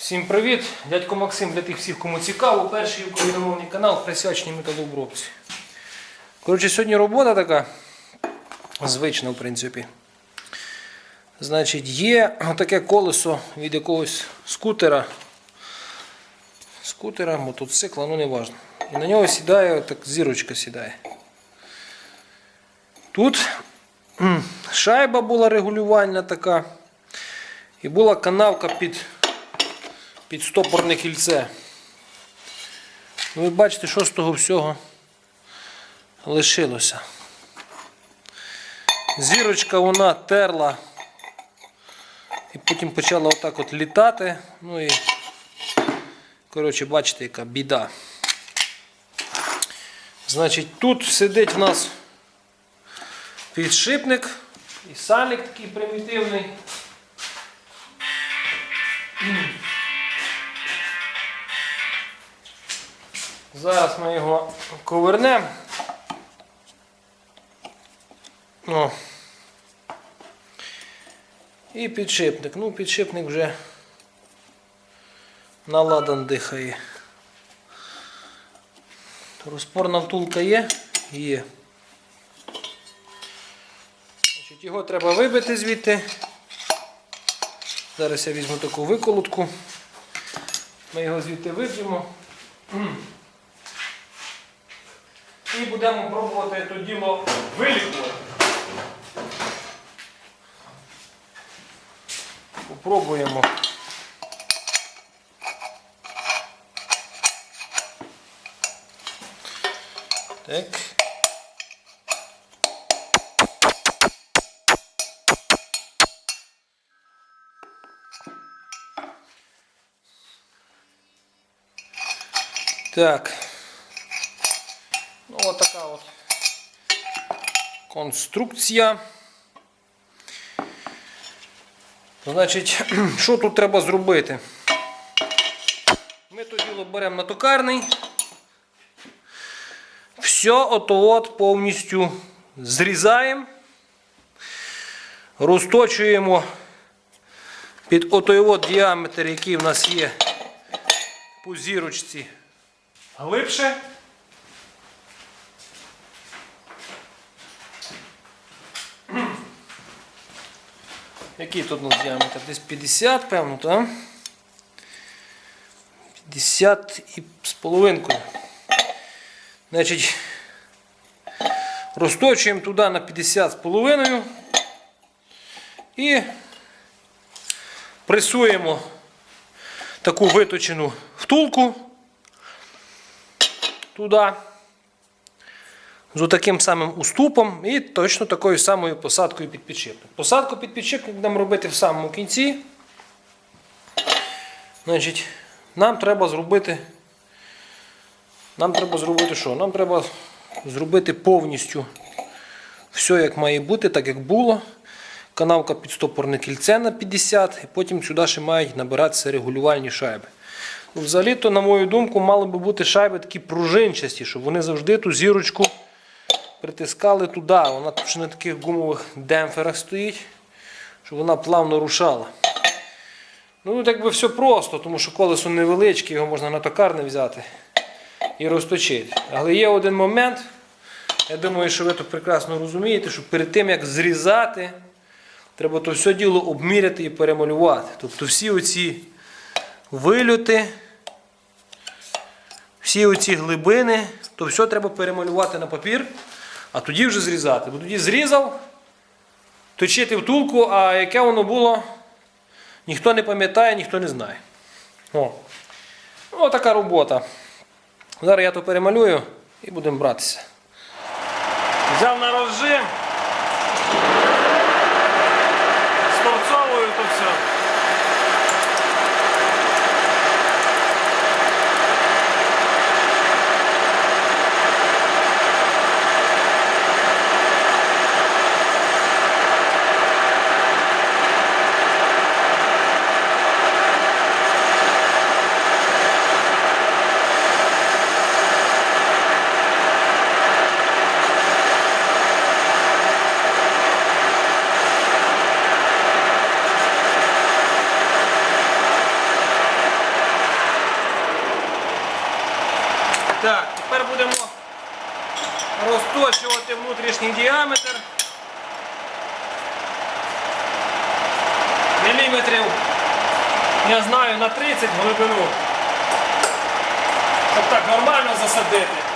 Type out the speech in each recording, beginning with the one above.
Всім привіт! Дядько Максим для тих всіх, кому цікаво. Перший україномовний канал присвячений металообробці. Коротше, сьогодні робота така звична, в принципі. Значить, є таке колесо від якогось скутера. Скутера, мотоцикла, ну не важно. І на нього сідає, так зірочка сідає. Тут шайба була регулювальна така. І була канавка під, під стопорне кільце. Ну, ви бачите, що з того всього лишилося. Зірочка вона терла і потім почала отак от літати. Ну і, коротше, бачите, яка біда. Значить, тут сидить в нас підшипник і сальник такий примітивний. Зараз ми його ковернемо. О. І підшипник. Ну, підшипник вже наладан дихає. Розпорна втулка є? Є. Значить, його треба вибити звідти. Зараз я візьму таку виколотку. Ми його звідти виб'ємо. І будемо пробувати то діло вилікувати. Попробуємо. Так. Так. Така от конструкція. Значить, що тут треба зробити? Ми то діло беремо на токарний. Все ото от повністю зрізаємо, розточуємо під отой от діаметр, який в нас є по зірочці глибше. Який тут у нас діаметр? Десь 50, певно, так? 50 і з половинкою. Значить, розточуємо туди на 50 з половиною і пресуємо таку виточену втулку туди з таким самим уступом і точно такою самою посадкою під підшипник. Посадку під підшипник будемо робити в самому кінці. Значить, нам треба зробити. Нам треба зробити що? Нам треба зробити повністю все, як має бути, так як було. Канавка під стопорне кільце на 50, і потім сюди ще мають набиратися регулювальні шайби. Ну, Взагалі-то, на мою думку, мали би бути шайби такі пружинчасті, щоб вони завжди ту зірочку притискали туди. Вона ще на таких гумових демпферах стоїть, щоб вона плавно рушала. Ну, так би все просто, тому що колесо невеличке, його можна на токарне взяти і розточити. Але є один момент, я думаю, що ви тут прекрасно розумієте, що перед тим як зрізати, треба то все діло обміряти і перемалювати. Тобто всі оці вильоти, всі оці глибини, то все треба перемалювати на папір, а тоді вже зрізати. Бо тоді зрізав, точити втулку, а яке воно було, ніхто не пам'ятає, ніхто не знає. О. О, така робота. Зараз я то перемалюю і будемо братися. Взяв на розжим. То розточувати внутрішній діаметр. Міліметрів, я знаю, на 30 глибину. Щоб так нормально засадити.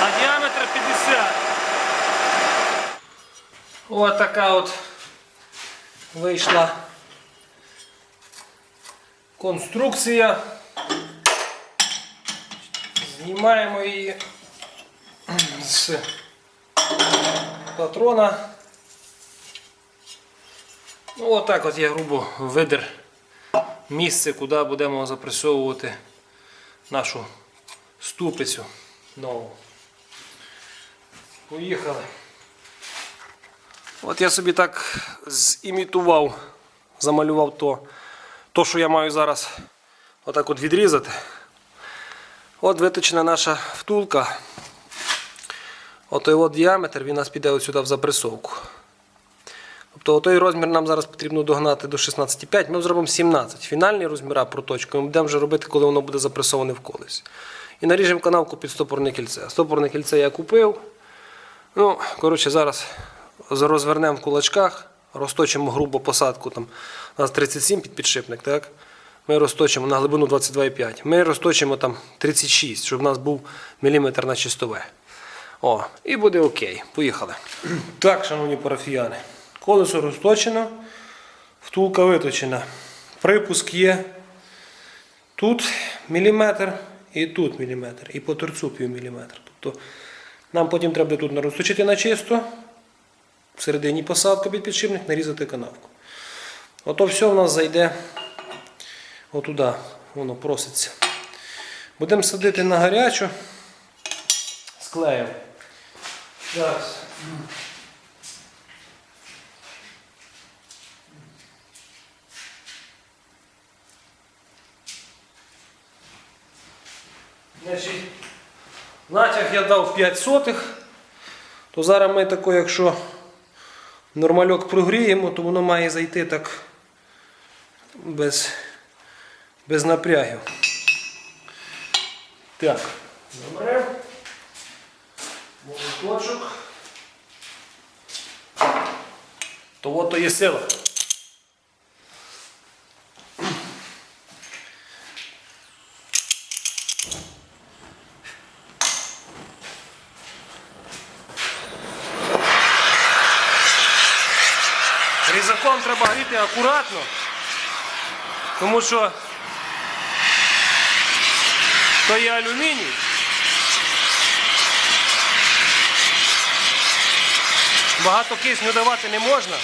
На діаметр 50. Ось така от вийшла конструкція. Знімаємо її з патрона. Ну, отак от я грубо видер місце, куди будемо запресовувати нашу ступицю нову. Поїхали. От я собі так зімітував, замалював то, то, що я маю зараз отак от відрізати. От виточена наша втулка. Отой от діаметр він нас піде сюди в запресовку. Тобто отой розмір нам зараз потрібно догнати до 16,5, ми зробимо 17. Фінальні розміри проточку ми будемо вже робити, коли воно буде запресоване в колесі. І наріжемо канавку під стопорне кільце. Стопорне кільце я купив. Ну, коротше, зараз розвернемо в кулачках, розточимо грубо посадку. Там, у нас 37 під підшипник, так? Ми розточимо на глибину 22,5. Ми розточимо там 36, щоб у нас був міліметр на чистове. О, і буде окей. Поїхали. Так, шановні парафіяни, колесо розточено, втулка виточена. Припуск є тут міліметр і тут міліметр, і по торцу пів міліметр. Тобто нам потім треба тут розточити на чисто, всередині посадка під підшипник, нарізати канавку. Ото все в нас зайде отуда, воно проситься. Будемо садити на гарячу, склеїмо. Зараз. Значить, натяг я дав 5 сотих, то зараз ми тако, якщо нормальок прогріємо, то воно має зайти так без, без напрягів. Так, добре. Молоточок. То от то є сила. Різаком акуратно, тому що то є алюміній. Багато кисню давати не можна.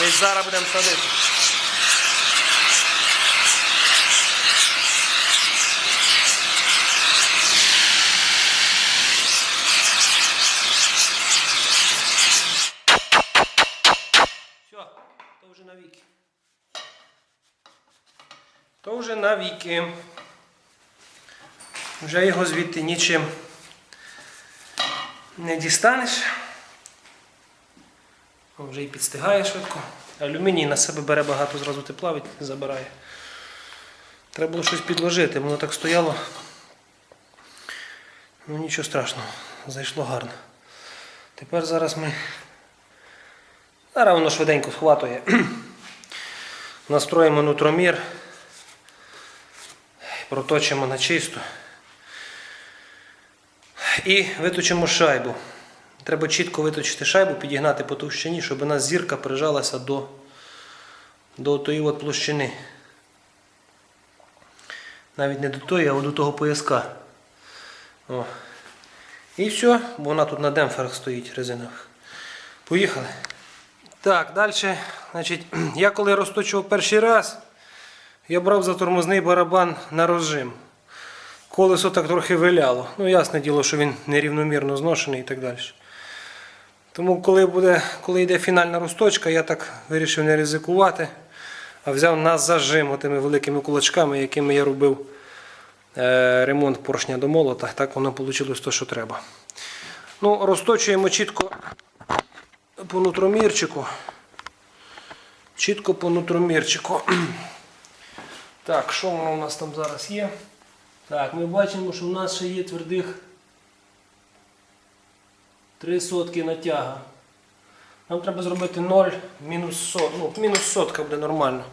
Ми зараз будемо садити. Все, то вже навіки. То вже навіки. Вже його звідти нічим не дістанеш. Вже і підстигає швидко. Алюміній на себе бере багато зразу тепла, забирає. Треба було щось підложити, воно так стояло. Ну нічого страшного, зайшло гарно. Тепер зараз ми. Зараз воно швиденько схватує. Настроїмо нутромір. Проточимо на чисто. І виточимо шайбу. Треба чітко виточити шайбу, підігнати по товщині, щоб нас зірка прижалася до, до тої от площини. Навіть не до тої, а до того пояска. О. І все, бо вона тут на демпферах стоїть резинових. Поїхали. Так, далі. Значить, я коли розточував перший раз, я брав за тормозний барабан на розжим. Колесо так трохи виляло. Ну, ясне діло, що він нерівномірно зношений і так далі. Тому, коли, буде, коли йде фінальна розточка, я так вирішив не ризикувати, а взяв на зажим тими великими кулачками, якими я робив е, ремонт поршня до молота. Так воно вийшло те, що треба. Ну, розточуємо чітко по нутромірчику. Чітко по нутромірчику. Так, що воно у нас там зараз є? Так, ми бачимо, що в нас ще є твердих 3 сотки натяга. Нам треба зробити 0 мінус сот, ну, мінус сотка буде нормально.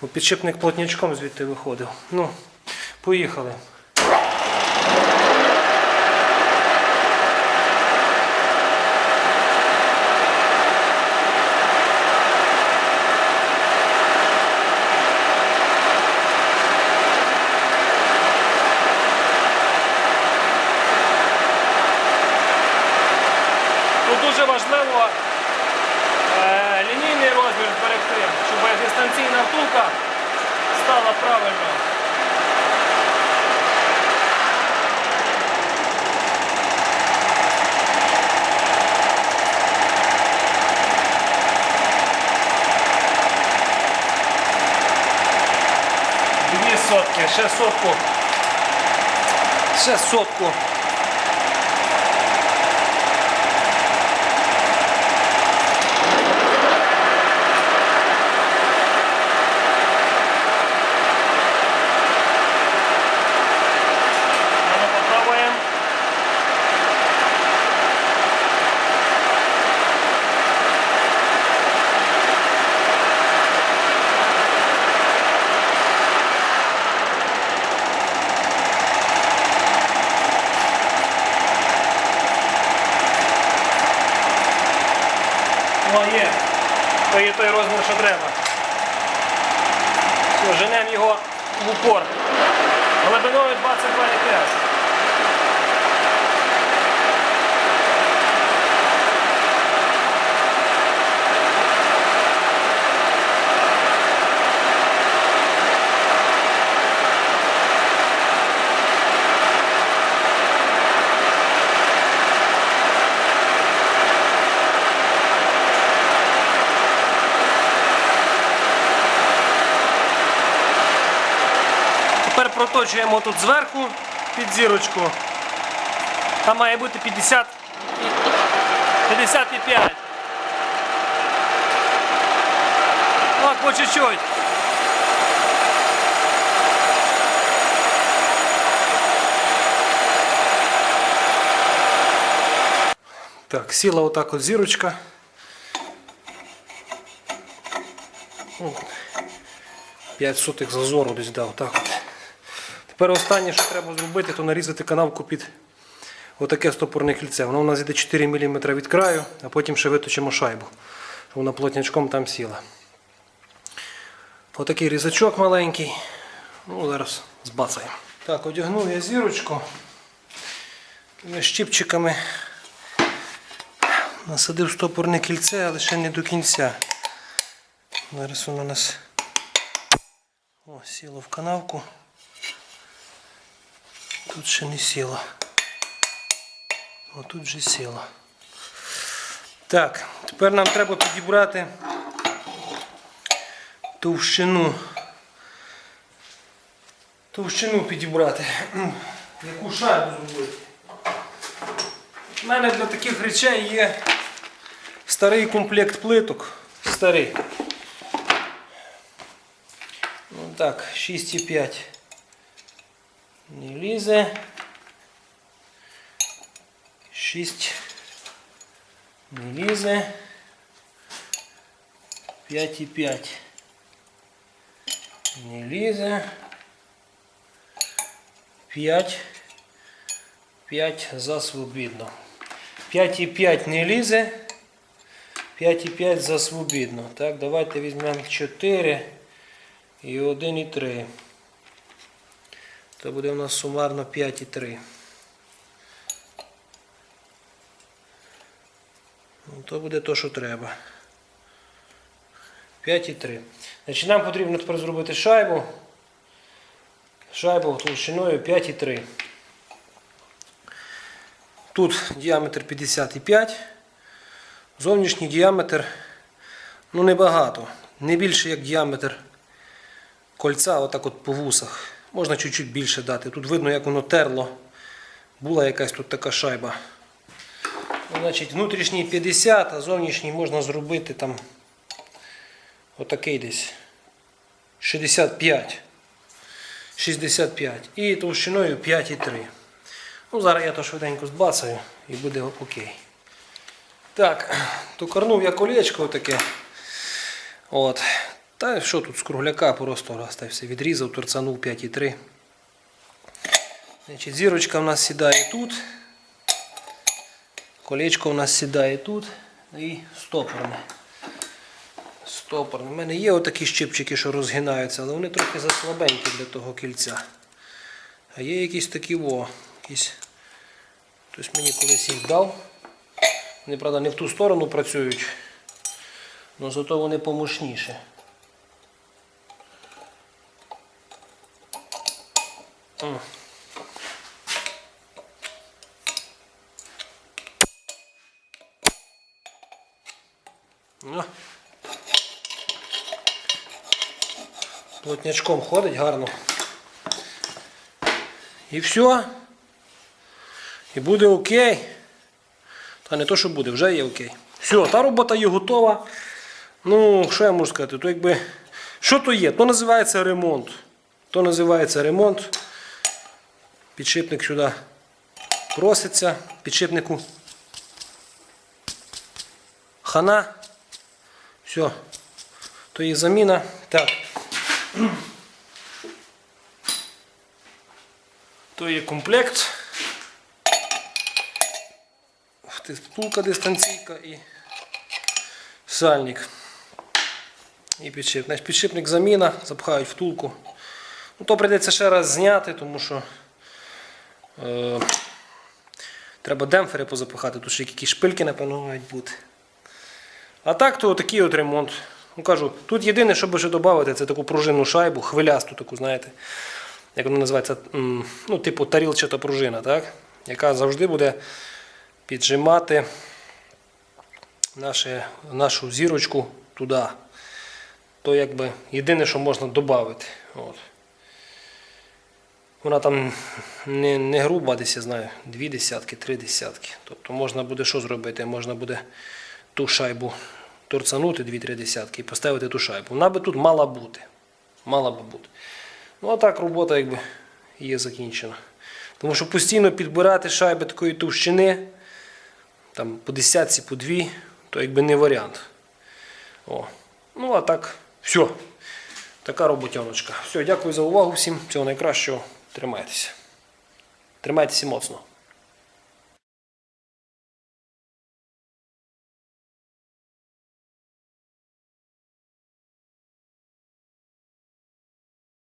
Бо підшипник плотнячком звідти виходив. Ну, поїхали. Тут дуже важливо е, лінійний розмір зберегти, щоб дистанційна втулка стала правильно. Дві сотки, ще сотку. Ще сотку. Ну, попробуем. О, є. То є той розмір, що треба. Все, женемо його в упор. Глибиною 22 ІТС. Тепер тут зверху під зірочку. Там має бути 50 55. Так, по чуть-чуть. Так, сіла отак от зірочка. 5 сотих зазору десь дав. Так от. Тепер останнє, що треба зробити, то нарізати канавку під отаке стопорне кільце. Воно у нас йде 4 мм від краю, а потім ще виточимо шайбу, щоб вона плотнячком там сіла. Отакий різачок маленький. Ну, зараз збацаємо. Так, одягнув я зірочку. Щіпчиками насадив стопорне кільце, але ще не до кінця. Зараз воно у нас о, сіло в канавку. Тут ще не сіло. О, тут вже сіло. Так, тепер нам треба підібрати товщину. Товщину підібрати. Яку шайбу зробити. У мене для таких речей є старий комплект плиток. Старий. Ну так, 6,5 не лізе. 6 не лізе. 5,5 не лізе. 5. 5 за свобідно. 5,5 не лізе. 5,5 за свобідно. Так, давайте візьмемо 4 і 1,3. То буде у нас сумарно 5,3. Ну, то буде то, що треба. 5,3. Значить, нам потрібно тепер зробити шайбу. Шайбу толщиною 5,3. Тут діаметр 55. Зовнішній діаметр ну небагато. Не більше як діаметр кольця, отак от по вусах. Можна чуть-чуть більше дати. Тут видно, як воно терло. Була якась тут така шайба. Ну, Значить, внутрішній 50, а зовнішній можна зробити там отакий десь 65. 65. І товщиною 5,3. Ну, зараз я то швиденько збацаю і буде окей. Так, токарнув я колечко таке. От. Та що тут з кругляка просто раз та все відрізав, торцанув 5,3. Значить, зірочка в нас сідає тут. Колечко в нас сідає тут. І стопорне. Стопорне. У мене є отакі щипчики, що розгинаються, але вони трохи заслабенькі для того кільця. А є якісь такі о, якісь. Хтось мені колись їх дав. Вони, правда, не в ту сторону працюють, але зато вони помощніші. О. Ну. Плотнячком ходить гарно. І все. І буде окей. Та не то, що буде, вже є окей. Все, та робота є готова. Ну, що я можу сказати? То якби. Що то є? То називається ремонт. То називається ремонт. Підшипник сюди проситься. Підшипнику. Хана. Все. То є заміна. Так. То є комплект. Втулка дистанційка і сальник. І підшипник. Підшипник заміна, запхають втулку. Ну, то прийдеться ще раз зняти, тому що е, треба демпфери позапихати, тут ще якісь шпильки, напевно, мають бути. А так, то такий от ремонт. Ну, кажу, тут єдине, що би ще додати, це таку пружинну шайбу, хвилясту таку, знаєте, як вона називається, ну, типу тарілчата пружина, так? яка завжди буде піджимати наше, нашу зірочку туди. То якби єдине, що можна додати. Вона там не, не груба, десь я знаю, дві десятки, три десятки. Тобто можна буде що зробити? Можна буде ту шайбу торцанути дві-три десятки і поставити ту шайбу. Вона би тут мала бути. Мала би бути. Ну а так робота якби є закінчена. Тому що постійно підбирати шайби такої товщини, там по десятці, по дві, то якби не варіант. О. Ну а так, все. Така роботяночка. Все, дякую за увагу всім. Всього найкращого. Тримайтеся. Тримайтеся моцно.